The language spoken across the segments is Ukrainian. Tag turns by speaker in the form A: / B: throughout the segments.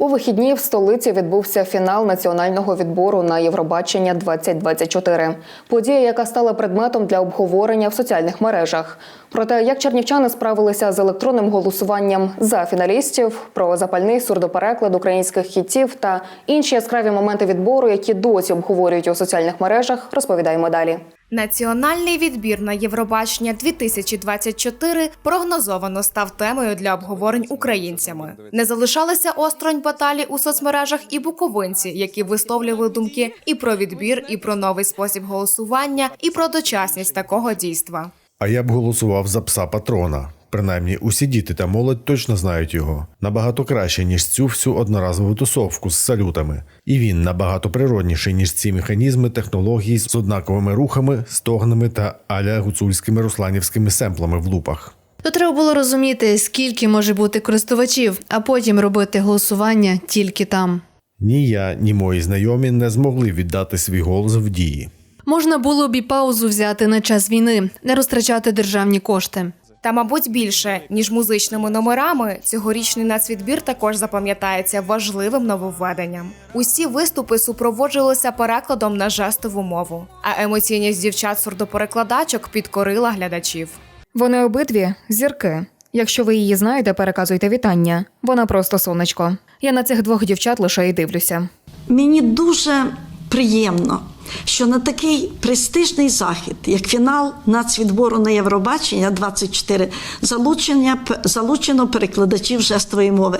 A: У вихідні в столиці відбувся фінал національного відбору на Євробачення 2024 Подія, яка стала предметом для обговорення в соціальних мережах. Про те, як чернівчани справилися з електронним голосуванням за фіналістів, про запальний сурдопереклад українських хітів та інші яскраві моменти відбору, які досі обговорюють у соціальних мережах, розповідаємо далі.
B: Національний відбір на Євробачення 2024 прогнозовано став темою для обговорень українцями. Не залишалися осторонь баталі у соцмережах і буковинці, які висловлювали думки і про відбір, і про новий спосіб голосування, і про дочасність такого дійства.
C: А я б голосував за пса патрона. Принаймні, усі діти та молодь точно знають його набагато краще, ніж цю всю одноразову тусовку з салютами. І він набагато природніший, ніж ці механізми технологій з однаковими рухами, стогнами та аля гуцульськими русланівськими семплами в лупах.
D: То треба було розуміти, скільки може бути користувачів, а потім робити голосування тільки там.
C: Ні я, ні мої знайомі не змогли віддати свій голос в дії.
D: Можна було б і паузу взяти на час війни, не розтрачати державні кошти.
B: Та, мабуть, більше ніж музичними номерами, цьогорічний нацвідбір також запам'ятається важливим нововведенням. Усі виступи супроводжувалися перекладом на жестову мову, а емоційність дівчат-сурдоперекладачок підкорила глядачів.
A: Вони обидві зірки. Якщо ви її знаєте, переказуйте вітання. Вона просто сонечко. Я на цих двох дівчат лише й дивлюся.
E: Мені дуже приємно, що на такий престижний захід, як фінал нацвідбору на Євробачення 24, залучення, залучено перекладачів жестової мови.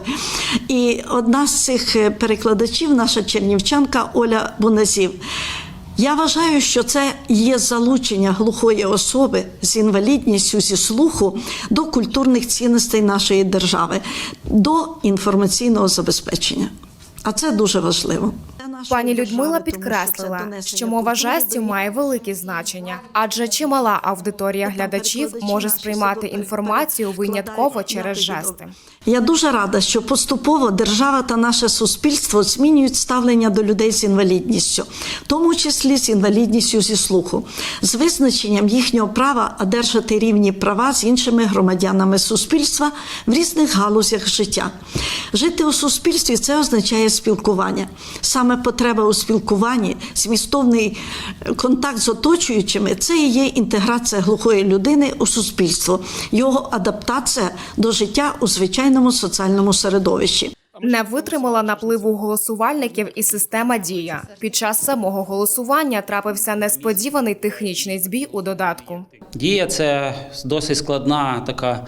E: І одна з цих е, перекладачів, наша чернівчанка Оля Буназів. Я вважаю, що це є залучення глухої особи з інвалідністю зі слуху до культурних цінностей нашої держави, до інформаційного забезпечення. А це дуже важливо.
B: Пані Людмила підкреслила, що мова жестів має велике значення, адже чимала аудиторія глядачів може сприймати інформацію винятково через жести.
E: Я дуже рада, що поступово держава та наше суспільство змінюють ставлення до людей з інвалідністю, в тому числі з інвалідністю зі слуху, з визначенням їхнього права одержати рівні права з іншими громадянами суспільства в різних галузях життя. Жити у суспільстві це означає спілкування. Саме потреба у спілкуванні, змістовний контакт з оточуючими це і є інтеграція глухої людини у суспільство, його адаптація до життя у звичайному соціальному середовищі.
B: Не витримала напливу голосувальників і система дія. Під час самого голосування трапився несподіваний технічний збій у додатку.
F: Дія це досить складна така,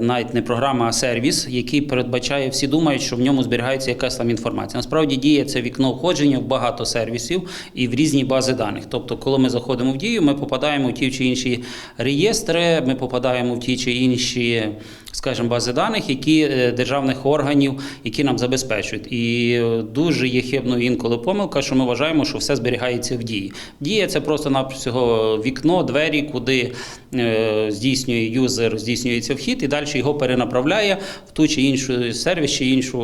F: навіть не програма, а сервіс, який передбачає, всі думають, що в ньому зберігається якась там інформація. Насправді дія це вікно входження в багато сервісів і в різні бази даних. Тобто, коли ми заходимо в дію, ми попадаємо в ті чи інші реєстри, ми попадаємо в ті чи інші, скажімо, бази даних, які е, державних органів, які нам забезпечують. І е, дуже є хибною інколи помилка, що ми вважаємо, що все зберігається в дії. Дія це просто навсього вікно, двері, куди е, здійснює юзер, здійснюється вхід, і далі його перенаправляє в ту чи іншу сервіс чи іншу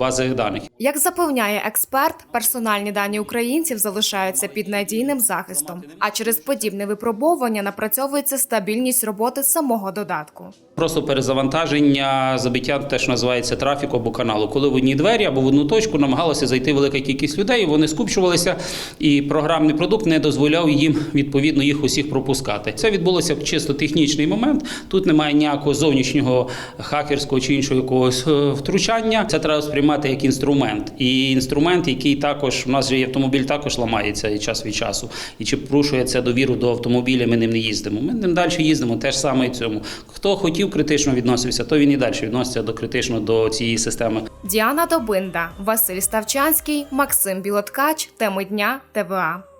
F: базу даних.
B: Як запевняє експерт, персональні дані українців залишаються під надійним захистом, а через подібне випробовування напрацьовується стабільність роботи самого додатку.
F: Просто перезавантаження, забиття теж називається трафіку або каналу. Коли в одній двері або в одну точку намагалася зайти велика кількість людей, вони скупчувалися, і програмний продукт не дозволяв їм відповідно їх усіх пропускати. Це відбулося чисто технічний момент. Тут немає ніякого зовнішнього хакерського чи іншого якогось е, втручання. Це треба сприймати як інструмент. І інструмент, який також у нас же автомобіль, також ламається і час від часу. І чи порушує це довіру до автомобіля, ми ним не їздимо. Ми ним далі їздимо, теж саме і цьому. Хто хотів критично відносився, то він і далі відноситься до критично до цієї системи.
B: Діана Добинда, Василь Ставчанський, Максим Білоткач. Теми дня ТВА.